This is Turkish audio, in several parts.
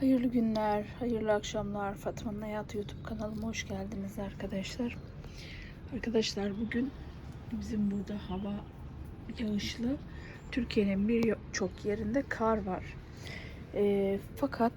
Hayırlı günler, hayırlı akşamlar. Fatma'nın Hayatı YouTube kanalıma hoş geldiniz arkadaşlar. Arkadaşlar bugün bizim burada hava yağışlı. Türkiye'nin birçok yerinde kar var. Ee, fakat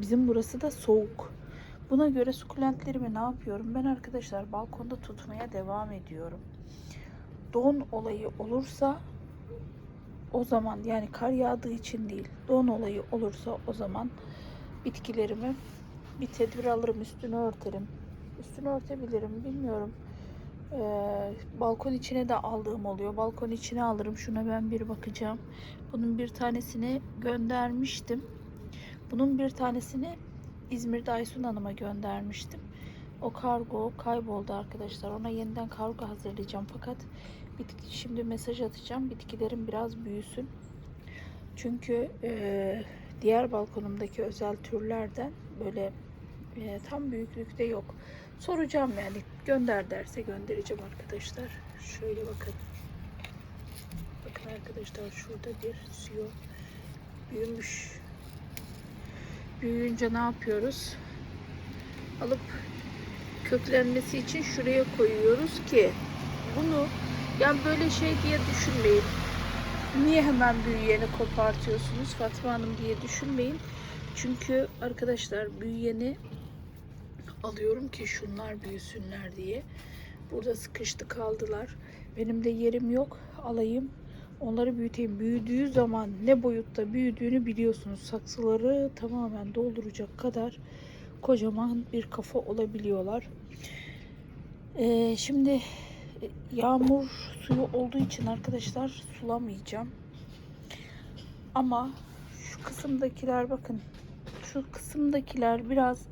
bizim burası da soğuk. Buna göre sukulentlerimi ne yapıyorum? Ben arkadaşlar balkonda tutmaya devam ediyorum. Don olayı olursa o zaman yani kar yağdığı için değil don olayı olursa o zaman bitkilerimi bir tedbir alırım üstünü örterim. Üstünü örtebilirim bilmiyorum. Ee, balkon içine de aldığım oluyor. Balkon içine alırım. Şuna ben bir bakacağım. Bunun bir tanesini göndermiştim. Bunun bir tanesini İzmir'de Aysun Hanım'a göndermiştim. O kargo kayboldu arkadaşlar. Ona yeniden kargo hazırlayacağım. Fakat bitki şimdi mesaj atacağım. Bitkilerim biraz büyüsün. Çünkü e, diğer balkonumdaki özel türlerden böyle e, tam büyüklükte yok. Soracağım yani gönder derse göndereceğim arkadaşlar. Şöyle bakın. Bakın arkadaşlar şurada bir suyu büyümüş. Büyüyünce ne yapıyoruz? Alıp köklenmesi için şuraya koyuyoruz ki bunu yani böyle şey diye düşünmeyin. Niye hemen büyüyeni kopartıyorsunuz Fatma Hanım diye düşünmeyin. Çünkü arkadaşlar büyüyeni alıyorum ki şunlar büyüsünler diye. Burada sıkıştı kaldılar. Benim de yerim yok. Alayım. Onları büyüteyim. Büyüdüğü zaman ne boyutta büyüdüğünü biliyorsunuz. Saksıları tamamen dolduracak kadar kocaman bir kafa olabiliyorlar. Ee, şimdi yağmur suyu olduğu için arkadaşlar sulamayacağım. Ama şu kısımdakiler bakın şu kısımdakiler biraz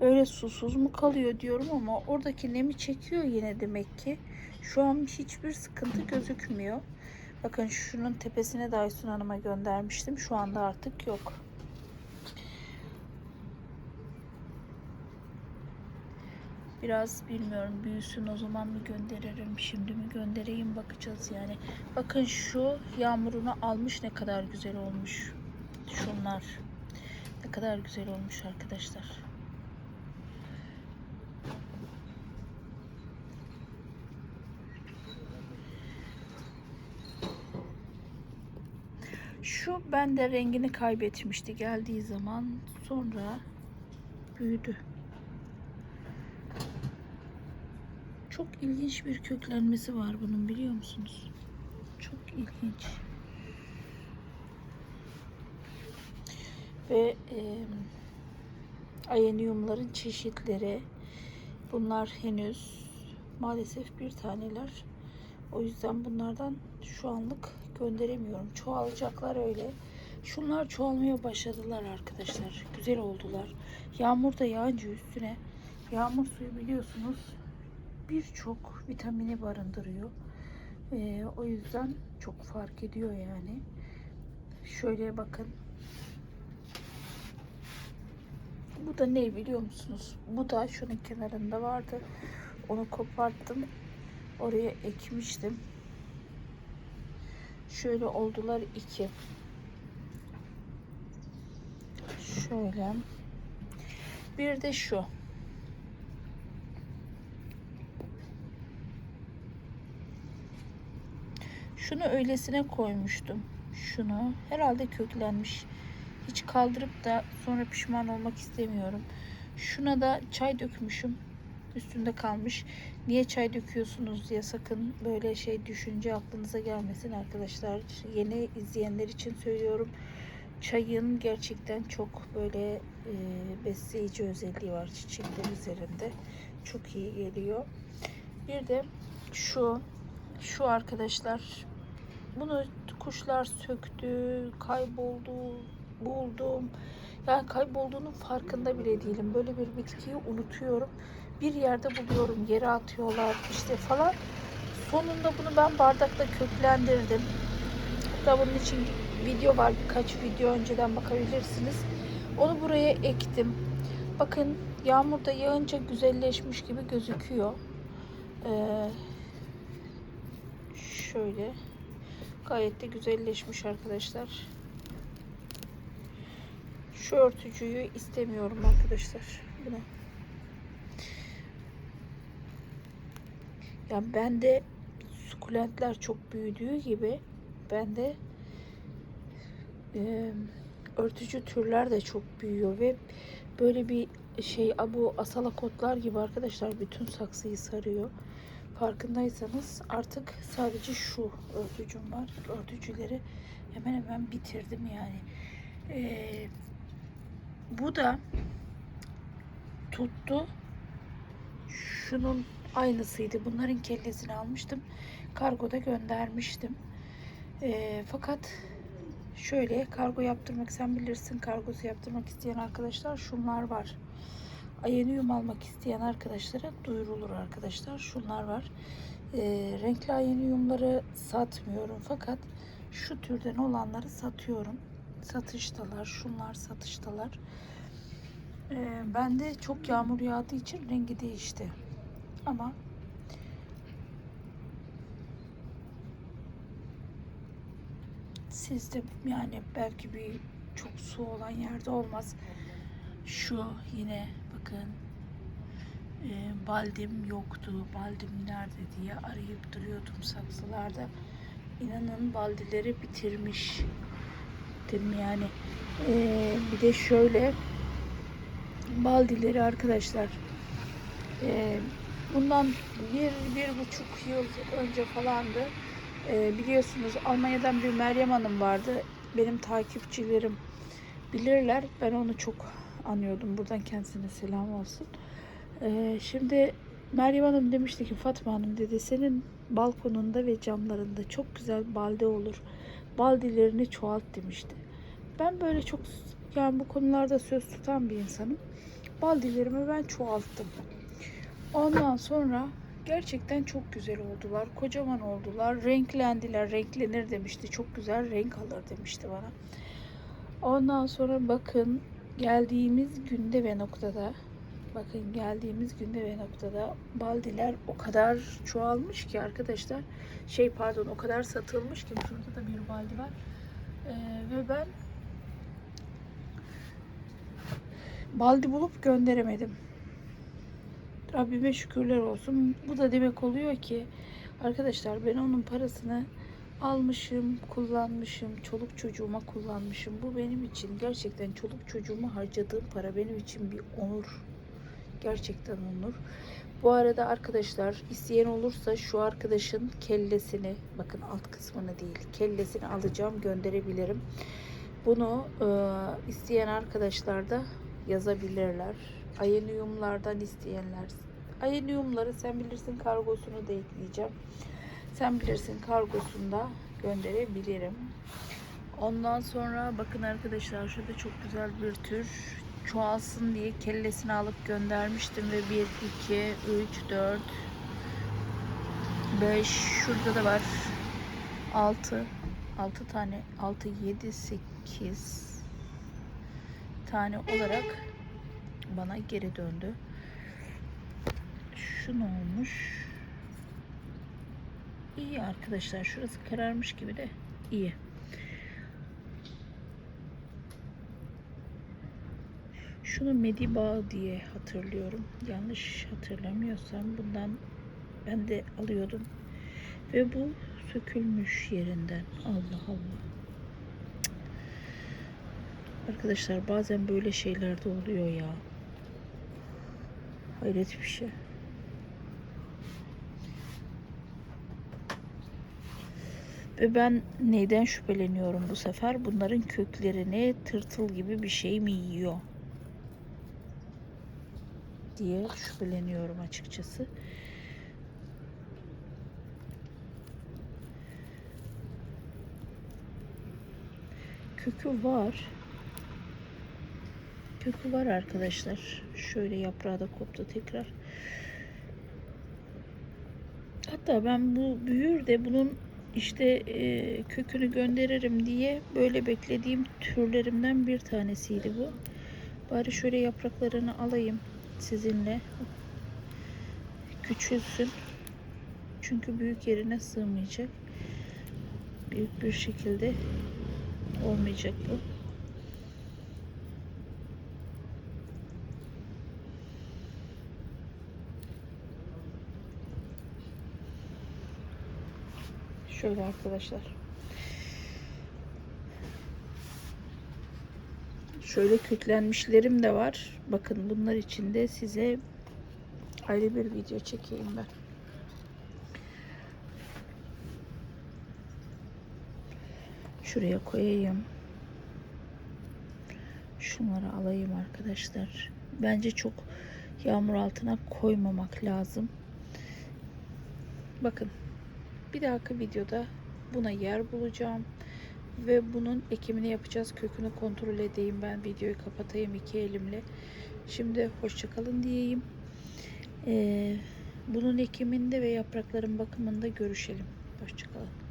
böyle susuz mu kalıyor diyorum ama oradaki nemi çekiyor yine demek ki. Şu an hiçbir sıkıntı gözükmüyor. Bakın şunun tepesine de Aysun Hanım'a göndermiştim. Şu anda artık yok. Biraz bilmiyorum büyüsün o zaman mı gönderirim şimdi mi göndereyim bakacağız yani. Bakın şu yağmurunu almış ne kadar güzel olmuş. Şunlar ne kadar güzel olmuş arkadaşlar. Şu bende rengini kaybetmişti geldiği zaman sonra büyüdü. Çok ilginç bir köklenmesi var bunun biliyor musunuz? Çok ilginç. Ve e, ayenyumların çeşitleri bunlar henüz maalesef bir taneler. O yüzden bunlardan şu anlık gönderemiyorum. Çoğalacaklar öyle. Şunlar çoğalmaya başladılar arkadaşlar. Güzel oldular. Yağmur da yağınca üstüne yağmur suyu biliyorsunuz birçok vitamini barındırıyor. Ee, o yüzden çok fark ediyor yani. Şöyle bakın. Bu da ne biliyor musunuz? Bu da şunun kenarında vardı. Onu koparttım. Oraya ekmiştim. Şöyle oldular iki. Şöyle. Bir de şu. Şunu öylesine koymuştum. Şunu. Herhalde köklenmiş. Hiç kaldırıp da sonra pişman olmak istemiyorum. Şuna da çay dökmüşüm. Üstünde kalmış. Niye çay döküyorsunuz diye sakın böyle şey düşünce aklınıza gelmesin arkadaşlar. Yeni izleyenler için söylüyorum. Çayın gerçekten çok böyle e, besleyici özelliği var çiçekler üzerinde. Çok iyi geliyor. Bir de şu şu arkadaşlar bunu kuşlar söktü, kayboldu, buldum. Yani kaybolduğunun farkında bile değilim. Böyle bir bitkiyi unutuyorum. Bir yerde buluyorum, yere atıyorlar işte falan. Sonunda bunu ben bardakta köklendirdim. Hatta bunun için video var. Birkaç video önceden bakabilirsiniz. Onu buraya ektim. Bakın yağmurda yağınca güzelleşmiş gibi gözüküyor. Ee, şöyle gayet de güzelleşmiş arkadaşlar. Şu örtücüyü istemiyorum arkadaşlar. Bunu. Yani bende sukulentler çok büyüdüğü gibi bende e, örtücü türler de çok büyüyor ve böyle bir şey bu asalakotlar gibi arkadaşlar bütün saksıyı sarıyor. Farkındaysanız artık sadece şu örtücüm var. Örtücüleri hemen hemen bitirdim yani. Ee, bu da tuttu. Şunun aynısıydı. Bunların kellesini almıştım. Kargoda göndermiştim. Ee, fakat şöyle kargo yaptırmak sen bilirsin kargosu yaptırmak isteyen arkadaşlar şunlar var. Ayenyum almak isteyen arkadaşlara duyurulur arkadaşlar. Şunlar var. Ee, renkli ayenyumları satmıyorum fakat şu türden olanları satıyorum. Satıştalar. Şunlar satıştalar. Ee, bende çok yağmur yağdığı için rengi değişti. Ama sizde yani belki bir çok su olan yerde olmaz. Şu yine bakın e, baldim yoktu. Baldim nerede diye arayıp duruyordum saksılarda. İnanın baldileri bitirmiş. Yani. E, bir de şöyle baldileri arkadaşlar e, bundan bir, bir buçuk yıl önce falandı. E, biliyorsunuz Almanya'dan bir Meryem Hanım vardı. Benim takipçilerim bilirler. Ben onu çok anıyordum. Buradan kendisine selam olsun. E, şimdi Meryem Hanım demişti ki Fatma Hanım dedi senin balkonunda ve camlarında çok güzel balde olur. Baldilerini çoğalt demişti. Ben böyle çok yani bu konularda söz tutan bir insanım. Baldilerimi ben çoğalttım. Ondan sonra gerçekten çok güzel oldular. Kocaman oldular. Renklendiler. Renklenir demişti. Çok güzel renk alır demişti bana. Ondan sonra bakın geldiğimiz günde ve noktada bakın geldiğimiz günde ve noktada baldiler o kadar çoğalmış ki arkadaşlar şey pardon o kadar satılmış ki şurada da bir baldi var. Ee, ve ben baldi bulup gönderemedim. Rabbime şükürler olsun. Bu da demek oluyor ki arkadaşlar ben onun parasını almışım, kullanmışım, çoluk çocuğuma kullanmışım. Bu benim için gerçekten çoluk çocuğuma harcadığım para benim için bir onur. Gerçekten onur. Bu arada arkadaşlar isteyen olursa şu arkadaşın kellesini bakın alt kısmını değil kellesini alacağım gönderebilirim. Bunu e, isteyen arkadaşlar da yazabilirler. Ayenyumlardan isteyenler. Ayenyumları sen bilirsin kargosunu da ekleyeceğim. Sen bilirsin kargosunda gönderebilirim. Ondan sonra bakın arkadaşlar şurada çok güzel bir tür çoğalsın diye kellesini alıp göndermiştim ve 1, 2, 3, 4, 5 şurada da var 6 6 tane 6, 7, 8 tane olarak bana geri döndü. Şu ne olmuş? İyi arkadaşlar. Şurası kararmış gibi de iyi. Şunu Mediba diye hatırlıyorum. Yanlış hatırlamıyorsam bundan ben de alıyordum. Ve bu sökülmüş yerinden. Allah Allah. Arkadaşlar bazen böyle şeyler de oluyor ya. Hayret bir şey. Ve ben neyden şüpheleniyorum bu sefer? Bunların köklerini tırtıl gibi bir şey mi yiyor? diye şüpheleniyorum açıkçası. Kökü var. Kökü var arkadaşlar. Şöyle yaprağı da koptu tekrar. Hatta ben bu büyür de bunun işte e, kökünü gönderirim diye böyle beklediğim türlerimden bir tanesiydi bu. Bari şöyle yapraklarını alayım sizinle. Küçülsün. Çünkü büyük yerine sığmayacak. Büyük bir şekilde olmayacak bu. Şöyle arkadaşlar. Şöyle köklenmişlerim de var. Bakın bunlar için de size ayrı bir video çekeyim ben. Şuraya koyayım. Şunları alayım arkadaşlar. Bence çok yağmur altına koymamak lazım. Bakın bir dahaki videoda buna yer bulacağım ve bunun ekimini yapacağız. Kökünü kontrol edeyim ben videoyu kapatayım iki elimle. Şimdi hoşçakalın diyeyim. Ee, bunun ekiminde ve yaprakların bakımında görüşelim. Hoşçakalın.